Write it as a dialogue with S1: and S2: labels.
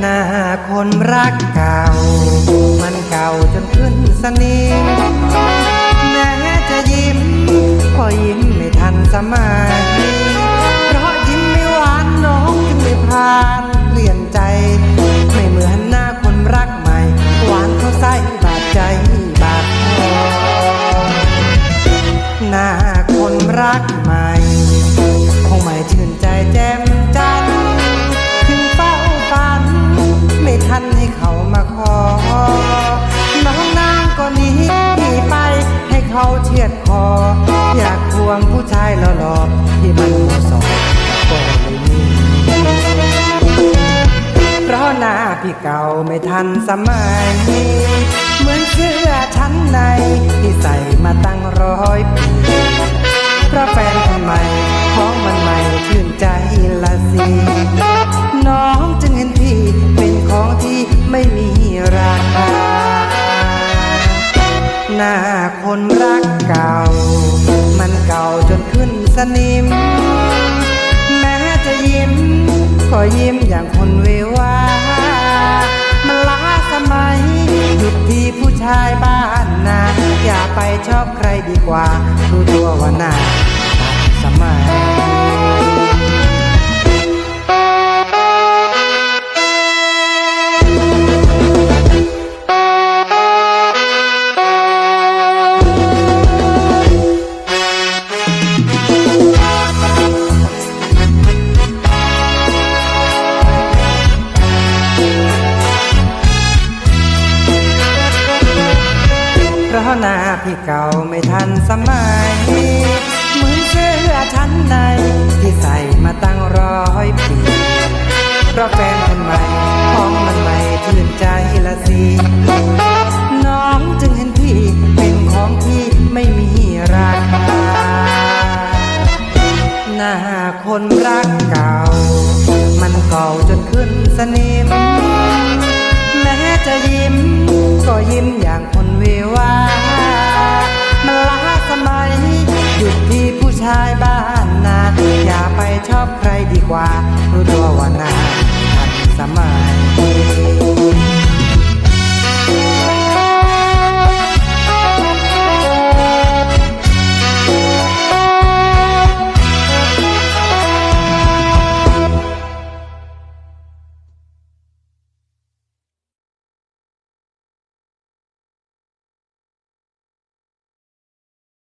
S1: หน้าคนรักเก่า มันเก่าจนขึ้นสนิม ดคอ อยากควงผู้ชายหล่อๆที่มันหมาะสมก็เลยมีเพราะหน้าพี่เก่าไม่ทันสมัย เหมือนเสื้อชั้นในที่ใส่มาตั้งร้อยปีเพราะแฟนคนใหม่ของมันใหม่ชื่นใจละสิน้องจึงเห็นพี่เป็นของที่ไม่มีราคาหน้า คนรักเก่า มันเก่าจนขึ้นสนิม แม้จะยิ้ม ก็ยิ้มอย่างคนเววามันล้าสมัยหยุดที่ผู้ชายบ้า พี่เก่าไม่ทันสมัยเหมือนเสื้อชั้นในที่ใส่มาตั้งร้อยปีเพราะแฟนคนใหม่ของมันใหม่ชื่นใจละสิน้องจึงเห็นพี่เป็นของที่ไม่มีราคาหน้าคนรักเก่า มันเก่าจนขึ้นสนิม กว่ารู้ตัวว่านา